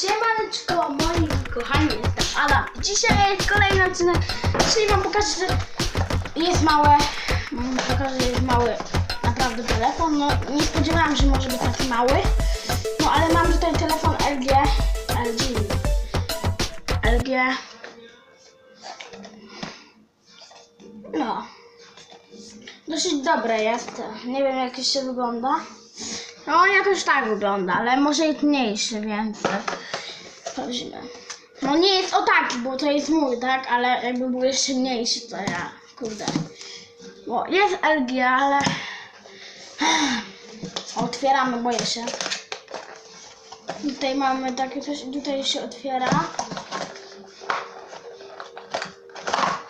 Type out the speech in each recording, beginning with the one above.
Siemaneczko, moi kochani, jestem Adam. Dzisiaj kolejny odcinek. Dzisiaj wam pokażę, że jest małe, pokażę, że jest mały naprawdę telefon. No, nie spodziewałam się, że może być taki mały. No, ale mam tutaj telefon LG, LG, LG. No, dosyć dobre jest. Nie wiem, jak jeszcze wygląda. No, jakoś tak wygląda, ale może jest mniejszy, więc sprawdzimy. No nie jest o taki, bo to jest mój, tak? Ale jakby był jeszcze mniejszy, to ja, kurde. Bo jest LG, ale... Otwieramy, boję się. Tutaj mamy takie coś, tutaj się otwiera.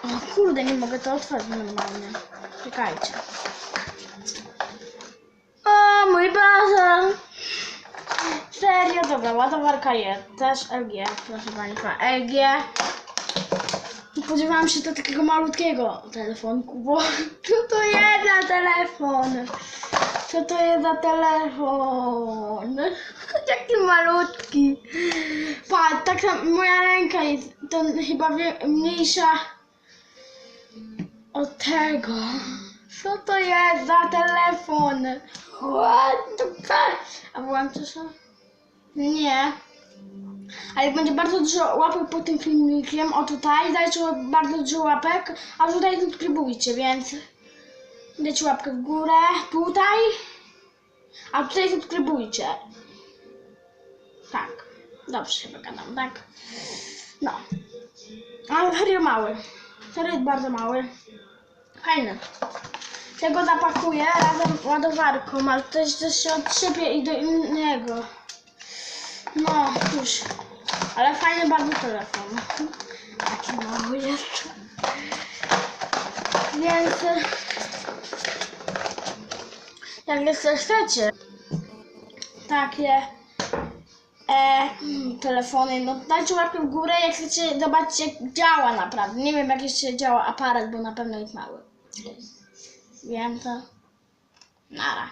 O kurde, nie mogę to otworzyć normalnie. Czekajcie. Serio, dobra, ładowarka jest. Też LG, proszę Państwa, LG. Spodziewałam się do takiego malutkiego telefonku, bo co to jest za telefon? Co to jest za telefon? Jaki malutki. Patrz, tak sam moja ręka jest to chyba mniejsza od tego. Co to jest za telefon? What the fuck? A byłam coś? Nie. Ale jak będzie bardzo dużo łapek pod tym filmikiem, o tutaj, dajcie bardzo dużo łapek, a tutaj subskrybujcie, więc dajcie łapkę w górę, tutaj, a tutaj subskrybujcie. Tak. Dobrze chyba gadam, tak? No. Ale serio mały. Serio jest bardzo mały. Fajny. Tego zapakuję razem ładowarką, ale też, też się odsypie i do innego. No, już. Ale fajny bardzo telefon. Taki mały jest. Więc... e, Jak jeszcze chcecie takie e, mm, telefony, no dajcie łapkę w górę, jak chcecie zobaczyć jak działa naprawdę. Nie wiem jak jeszcze działa aparat, bo na pewno jest mały. Wiem to. Nara.